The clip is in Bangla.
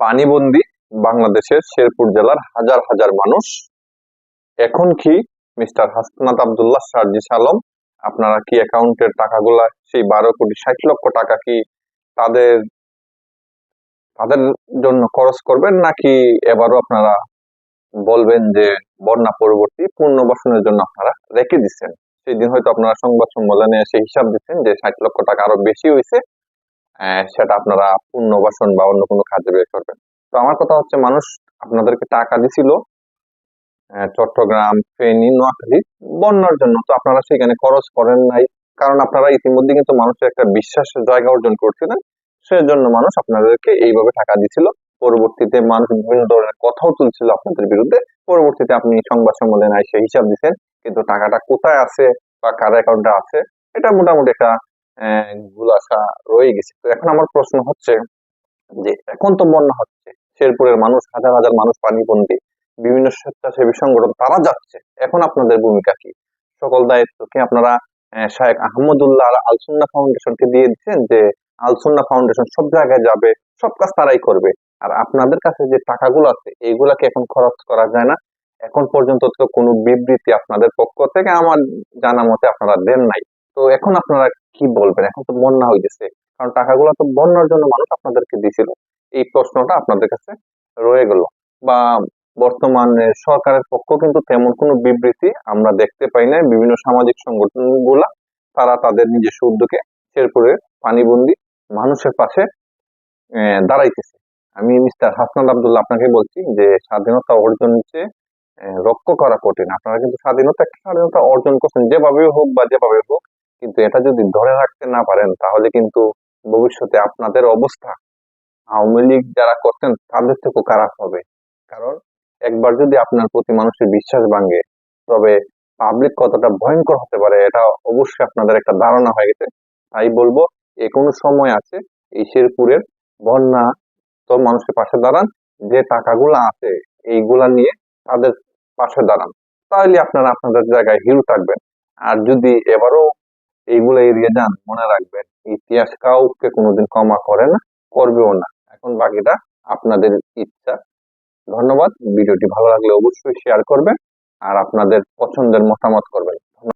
পানিবন্দী বাংলাদেশের শেরপুর জেলার হাজার হাজার মানুষ। এখন কি মিস্টার হাসনাত আবদুল্লাহ সার্জিস আলম, আপনারা কি অ্যাকাউন্টের টাকাগুলা, সেই বারো কোটি ষাট লক্ষ টাকা কি তাদের তাদের জন্য খরচ করবেন, নাকি এবারও আপনারা বলবেন যে বন্যা পরবর্তী পুনর্বাসনের জন্য আপনারা রেখে দিচ্ছেন? সেই দিন হয়তো আপনারা সংবাদ সম্মেলনে এসে হিসাব দিচ্ছেন যে ষাট লক্ষ টাকা আরও বেশি হয়েছে সেটা আপনারা পুনর্বাসন বা অন্য কোনো কাজে বের করবেন। তো আমার কথা হচ্ছে, মানুষ আপনাদেরকে টাকা দিছিল চট্টগ্রাম, ফেনী, নোয়াখালী, বন্যার জন্য। তো আপনারা সেখানে খরচ করেন নাই। কারণ আপনারা ইতিমধ্যে কিন্তু মানুষের একটা বিশ্বাসের জায়গা অর্জন করছিলেন। সেজন্য মানুষ আপনাদেরকে এইভাবে টাকা দিছিল। পরবর্তীতে মানুষ বিভিন্ন ধরনের কথাও তুলছিল আপনাদের বিরুদ্ধে। পরবর্তীতে আপনি সংবাদ সম্মেলনে এসে হিসাব দিচ্ছেন কিন্তু টাকাটা কোথায় আছে বা কার অ্যাকাউন্টে আছে, এটা মোটামুটি একটা গুলাসা রয়ে গেছে। তো এখন আমার প্রশ্ন হচ্ছে যে, এখন তো বন্যা হচ্ছে, শেরপুরের মানুষ, হাজার হাজার মানুষ পানিবন্দী, বিভিন্ন স্বেচ্ছাসেবী সংগঠন, তারা যাচ্ছে। এখন আপনাদের ভূমিকা কি? সকল দায়িত্ব কি আপনারা শায়েখ আহমদুল্লাহ আল আলসুন্না ফাউন্ডেশনকে দিয়ে দিচ্ছেন যে, আলসুন্না ফাউন্ডেশন সব জায়গায় যাবে, সব কাজ তারাই করবে? আর আপনাদের কাছে যে টাকাগুলো আছে এইগুলাকে এখন খরচ করা যায় না? এখন পর্যন্ত তো কোনো বিবৃতি আপনাদের পক্ষ থেকে আমার জানা মতে আপনারা দেন নাই। তো এখন আপনারা কি বলবেন? এখন তো বন্যা হইতেছে। কারণ টাকাগুলো তো বন্যার জন্য মানুষ আপনাদেরকে দিছিল। এই প্রশ্নটা আপনাদের কাছে রয়ে গেল। বা বর্তমানে সরকারের পক্ষ কিন্তু তেমন কোনো বিবৃতি আমরা দেখতে পাই না বিভিন্ন সামাজিক সংগঠনগুলা তারা তাদের নিজস্ব উদ্যোগে শেরপুরের পানিবন্দী মানুষের পাশে দাঁড়াইতেছে। আমি মিস্টার হাসনাত আবদুল্লাহ আপনাকে বলছি যে স্বাধীনতা অর্জন হচ্ছে রক্ষা করা কঠিন। আপনারা কিন্তু স্বাধীনতা স্বাধীনতা অর্জন করছেন যেভাবে হোক বা যেভাবে হোক কিন্তু এটা যদি ধরে রাখতে না পারেন, তাহলে কিন্তু ভবিষ্যতে আপনাদের অবস্থা আওয়ামী লীগ যারা করতেন তাদের থেকেও খারাপ হবে। কারণ একবার যদি আপনার প্রতি মানুষের বিশ্বাস ভাঙে, তবে পাবলিক কতটা ভয়ঙ্কর হতে পারে, এটা অবশ্যই আপনাদের একটা ধারণা হয়ে গেছে। তাই বলব এ কোনো সময় আছে, এই শেরপুরের বন্যা তো মানুষের পাশে দাঁড়ান, যে টাকাগুলো আছে, এইগুলা নিয়ে তাদের পাশে দাঁড়ান। তাহলে আপনারা আপনাদের জায়গায় হিরো থাকবেন। আর যদি এবারও এইগুলো এড়িয়ে যান মনে রাখবেন, ইতিহাস কাউকে কোনোদিন ক্ষমা করে না, করবেও না। এখন বাকিটা আপনাদের ইচ্ছা। ধন্যবাদ। ভিডিওটি ভালো লাগলে অবশ্যই শেয়ার করবেন, আর আপনাদের পছন্দের মতামত করবেন।